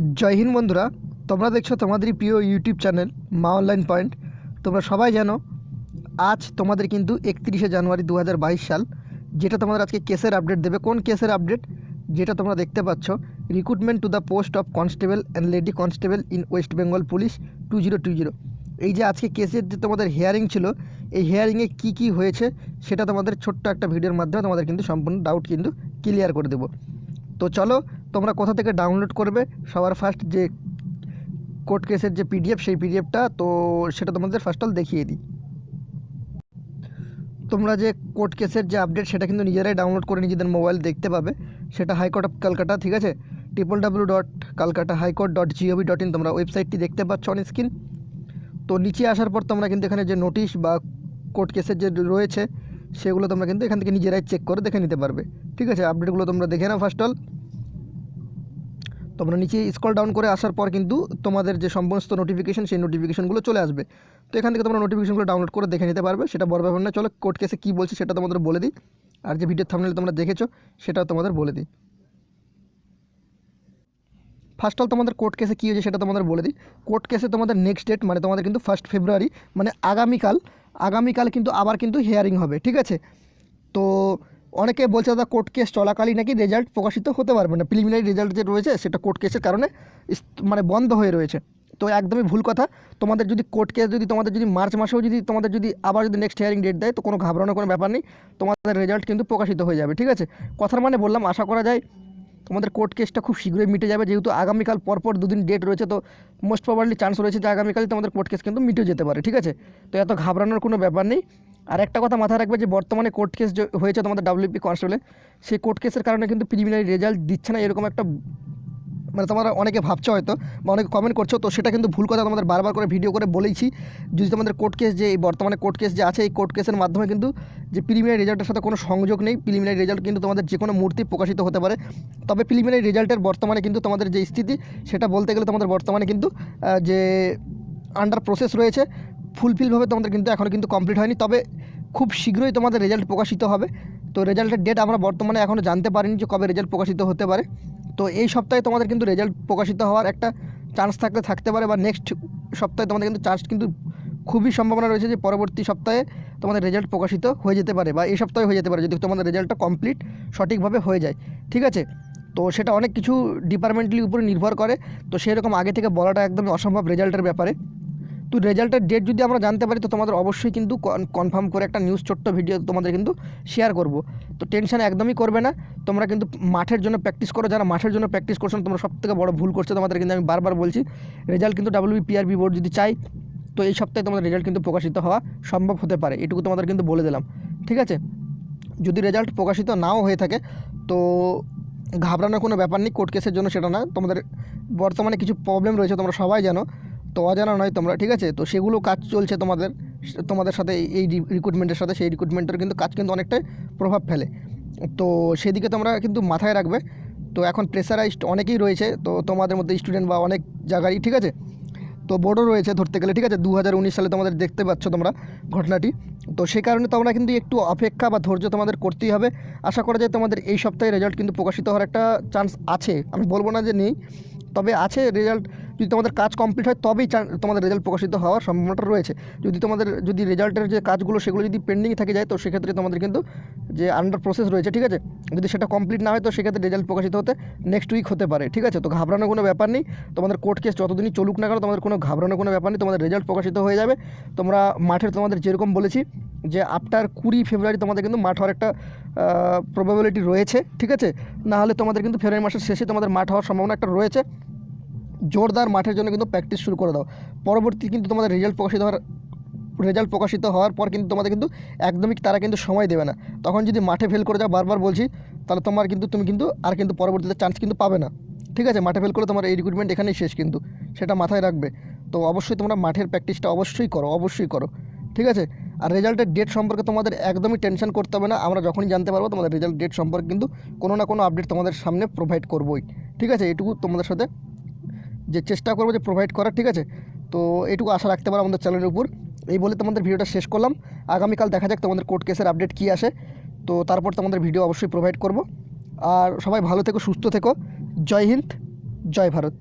জয় হিন্দ বন্ধুরা, তোমরা দেখছ তোমাদেরই প্রিয় YouTube channel Maa online point. তোমরা সবাই জানো, আজ তোমাদের কিন্তু একত্রিশে জানুয়ারি দু হাজার বাইশ সাল, যেটা তোমাদের আজকে কেসের আপডেট দেবে। কোন কেসের আপডেট? যেটা তোমরা দেখতে পাচ্ছ recruitment to the post of constable and lady constable in West Bengal police two zero two zero এই যে আজকে কেসের যে তোমাদের হিয়ারিং ছিল, এই হিয়ারিংয়ে কী কী হয়েছে, সেটা তোমাদের ছোট্ট একটা ভিডিওর মাধ্যমে তোমাদের কিন্তু সম্পূর্ণ ডাউট কিন্তু ক্লিয়ার করে দেবো। তো চলো তোমরা কোথা থেকে ডাউনলোড করবে? সবার ফার্স্ট যে কোর্ট কেসের যে পিডিএফ সেই পিডিএফটা তো সেটা তোমাদের ফার্স্ট অল দেখিয়ে দিই। তোমরা যে কোর্ট কেসের যে আপডেট সেটা কিন্তু নিজেরাই ডাউনলোড করে নিজেদের মোবাইল দেখতে পাবে। সেটা হাইকোর্ট অফ কলকাতা ঠিক আছে? Triple W dot Kolkata high court dot G O V dot in তোমরা ওয়েবসাইটটি দেখতে পাচ্ছ অন স্ক্রিন তো নিচে আসার পর তোমরা কিন্তু এখানে যে নোটিশ বা কোর্ট কেসের যে রয়েছে, সেগুলো তোমরা কিন্তু এখান থেকে নিজেরাই চেক করে দেখে নিতে পারবে। ঠিক আছে? আপডেটগুলো তোমরা দেখে নাও ফার্স্ট অল তোমরা নিচে স্ক্রল ডাউন করে আসার পর কিন্তু তোমাদের যে সমস্ত নোটিফিকেশন সেই নোটিফিকেশনগুলো চলে আসবে। তো এখান থেকে তোমরা নোটিফিকেশনগুলো ডাউনলোড করে দেখে নিতে পারবে। সেটা বড় ব্যাপার না, চলো কোর্ট কেসে কী বলছে সেটা তোমাদের বলে দিই। আর যে ভিডিওর থামলে তোমরা দেখেছ, সেটাও তোমাদের বলে দিই। ফার্স্ট অল তোমাদের কোর্ট কেসে কী হয়েছে সেটা তোমাদের বলে দিই। কোর্ট কেসে তোমাদের নেক্সট ডেট মানে তোমাদের কিন্তু ফার্স্ট ফেব্রুয়ারি মানে আগামীকাল আগামীকাল কিন্তু আবার কিন্তু হিয়ারিং হবে, ঠিক আছে? তো অনেকে বলছে, দাদা কোর্ট কেস চলাকালীন নাকি রেজাল্ট প্রকাশিত হতে পারবে না? প্রিলিমিনারি রেজাল্ট যে রয়েছে, সেটা কোর্ট কেসের কারণে মানে বন্ধ হয়ে রয়েছে। তো একদমই ভুল কথা। তোমাদের যদি কোর্ট কেস যদি তোমাদের যদি মার্চ মাসেও যদি তোমাদের যদি আবার যদি নেক্সট হিয়ারিং ডেট দেয়, তো কোনো ঘাবড়ানোর কোনো ব্যাপার নেই। তোমাদের রেজাল্ট কিন্তু প্রকাশিত হয়ে যাবে, ঠিক আছে? কথার মানে বললাম, আশা করা যায় তোমাদের কোর্ট কেসটা খুব শীঘ্রই মিটে যাবে। যেহেতু আগামীকাল পরপর দুদিন ডেট রয়েছে, তো মোস্ট প্রবাবলি চান্স রয়েছে যে আগামীকালই তোমাদের কোর্ট কেস কিন্তু মিটে যেতে পারে, ঠিক আছে? তো এত ঘাবড়ানোর কোনো ব্যাপার নেই। আর একটা কথা মাথায় রাখবে যে বর্তমানে কোর্ট কেস হয়েছে তোমাদের ডাব্লিউপি কনস্টেবলে সেই কোর্ট কেসের কারণে কিন্তু প্রিলিমিনারি রেজাল্ট দিচ্ছে না, এরকম একটা মানে তোমরা অনেকে ভাবছ হয়তো বা অনেকে কমেন্ট করছ, তো সেটা কিন্তু ভুল কথা তোমাদের বারবার করে ভিডিও করে বলেইছি। যদি তোমাদের কোর্ট কেস যে বর্তমানে কোর্ট কেস যে আছে, এই কোর্ট কেসের মাধ্যমে কিন্তু যে প্রিলিমিনারি রেজাল্টের সাথে কোনো সংযোগ নেই প্রিলিমিনারি রেজাল্ট কিন্তু তোমাদের যে কোনো মূর্তি প্রকাশিত হতে পারে। তবে প্রিলিমিনারি রেজাল্টের বর্তমানে কিন্তু তোমাদের যে স্থিতি, সেটা বলতে গেলে তোমাদের বর্তমানে কিন্তু যে আন্ডার প্রসেস রয়েছে ফুলফিলভাবে তোমাদের কিন্তু এখনও কিন্তু কমপ্লিট হয়নি। তবে খুব শীঘ্রই তোমাদের রেজাল্ট প্রকাশিত হবে। তো রেজাল্টের ডেট আমরা বর্তমানে এখনও জানতে পারিনি যে কবে রেজাল্ট প্রকাশিত হতে পারে। তো এই সপ্তাহে তোমাদের কিন্তু রেজাল্ট প্রকাশিত হওয়ার একটা চান্স থাকলে থাকতে পারে বা নেক্সট সপ্তাহে তোমাদের কিন্তু চান্স কিন্তু খুবই সম্ভাবনা রয়েছে যে পরবর্তী সপ্তাহে তোমাদের রেজাল্ট প্রকাশিত হয়ে যেতে পারে বা এই সপ্তাহে হয়ে যেতে পারে যদি তোমাদের রেজাল্টটা কমপ্লিট সঠিকভাবে হয়ে যায়। ঠিক আছে? তো সেটা অনেক কিছু ডিপার্টমেন্টলি উপরে নির্ভর করে। তো সেরকম আগে থেকে বলাটা একদমই অসম্ভব রেজাল্টের ব্যাপারে। তো রেজাল্টের ডেট যদি আমরা জানতে পারি, তো তোমাদের অবশ্যই কিন্তু কনফার্ম করে একটা নিউজ ছোট্ট ভিডিও তোমাদের কিন্তু শেয়ার করব। তো টেনশন একদমই করবে না। তোমরা কিন্তু মাঠের জন্য প্র্যাকটিস করো। যারা মাঠের জন্য প্র্যাকটিস করছ, তোমরা সব থেকে বড় ভুল করছ তোমাদের কিন্তু আমি বারবার বলছি রেজাল্ট কিন্তু ডাব্লিউবি পিআরবি বোর্ড যদি চাই তো এই সপ্তাহে তোমাদের রেজাল্ট কিন্তু প্রকাশিত হওয়া সম্ভব হতে পারে। এটুকু তোমাদের কিন্তু বলে দিলাম। ঠিক আছে? যদি রেজাল্ট প্রকাশিত নাও হয়ে থাকে, তো ঘাবড়ানোর কোনো ব্যাপার নেই। কোর্ট কেসের জন্য সেটা না। তোমাদের বর্তমানে কিছু প্রবলেম রয়েছে, তোমরা সবাই জানো। তো অজানা নয় তোমরা, ঠিক আছে? তো সেগুলো কাজ চলছে তোমাদের তোমাদের সাথে এই- রিক্রুটমেন্টের সাথে, সেই রিক্রুটমেন্টের কিন্তু কাজ কিন্তু অনেকটাই প্রভাব ফেলে। তো সেদিকে তোমরা কিন্তু মাথায় রাখবে। তো এখন প্রেসারাইজড অনেকেই রয়েছে, তো তোমাদের মধ্যে স্টুডেন্ট বা অনেক জায়গায় ঠিক আছে? তো বড়ো রয়েছে ধরতে গেলে, ঠিক আছে? দু হাজার উনিশ সালে তোমাদের দেখতে পাচ্ছ তোমরা ঘটনাটি। তো সে কারণে তোমরা কিন্তু একটু অপেক্ষা বা ধৈর্য তোমাদের করতেই হবে। আশা করা যায় তোমাদের এই সপ্তাহে রেজাল্ট কিন্তু প্রকাশিত হওয়ার একটা চান্স আছে। আমি বলব না যে নেই, তবে আছে রেজাল্ট যদি তোমাদের কাজ কমপ্লিট হয়, তবেই তোমাদের রেজাল্ট প্রকাশিত হওয়ার সম্ভাবনাটা রয়েছে। যদি তোমাদের, যদি রেজাল্টের যে কাজগুলো, সেগুলো যদি পেন্ডিং থেকে যায়, তো সেক্ষেত্রে তোমাদের কিন্তু যে আন্ডার প্রসেস রয়েছে, ঠিক আছে? যদি সেটা কমপ্লিট না হয়, তো সেক্ষেত্রে রেজাল্ট প্রকাশিত হতে নেক্সট উইক হতে পারে, ঠিক আছে? তো ঘাবড়ানোর কোনো ব্যাপার নেই। তোমাদের কোর্ট কেস যতদিনই চলুক না কেন, তোমাদের কোনো ঘাবড়ানোর কোনো ব্যাপার নেই। তোমাদের রেজাল্ট প্রকাশিত হয়ে যাবে। তোমরা মাঠের তোমাদের যেরকম বলেছি, যে আফটার কুড়ি ফেব্রুয়ারি তোমাদের কিন্তু মাঠ হওয়ার একটা প্রবাবিলিটি রয়েছে, ঠিক আছে? না হলে তোমাদের কিন্তু ফেব্রুয়ারি মাসের শেষে তোমাদের মাঠ হওয়ার সম্ভাবনা একটা রয়েছে। জোরদার মাঠের জন্য কিন্তু প্র্যাকটিস শুরু করে দাও। পরবর্তী কিন্তু তোমাদের রেজাল্ট প্রকাশিত হওয়ার রেজাল্ট প্রকাশিত হওয়ার পর কিন্তু তোমাদের কিন্তু একদমই তারা কিন্তু সময় দেবে না। তখন যদি মাঠে ফেল করে যাও বারবার বলছি, তাহলে তোমার কিন্তু তুমি কিন্তু আর কিন্তু পরবর্তীতে চান্স কিন্তু পাবে না। ঠিক আছে? মাঠে ফেল করে তোমার এই রিক্রুটমেন্ট এখানেই শেষ কিন্তু। সেটা মাথায় রাখবে। তো অবশ্যই তোমরা মাঠের প্র্যাকটিসটা অবশ্যই করো অবশ্যই করো। ঠিক আছে? আর রেজাল্টের ডেট সম্পর্কে তোমাদের একদমই টেনশন করতে হবে না। আমরা যখনই জানতে পারব, তোমাদের রেজাল্ট ডেট সম্পর্কে কিন্তু কোনো না কোনো আপডেট তোমাদের সামনে প্রোভাইড করবোই। ঠিক আছে? এটুকু তোমাদের সাথে যে চেষ্টা করব যে প্রোভাইড করার, ঠিক আছে? তো এটুকু আশা রাখতে পারো আমাদের চ্যানেলের উপর। এই বলে তোমাদের ভিডিওটা শেষ করলাম। আগামীকাল দেখা যাক তোমাদের কোর্ট কেসের আপডেট কী আসে। তো তারপর তোমাদের ভিডিও অবশ্যই প্রোভাইড করব। আর সবাই ভালো থেকো, সুস্থ থেকো। জয় হিন্দ, জয় ভারত।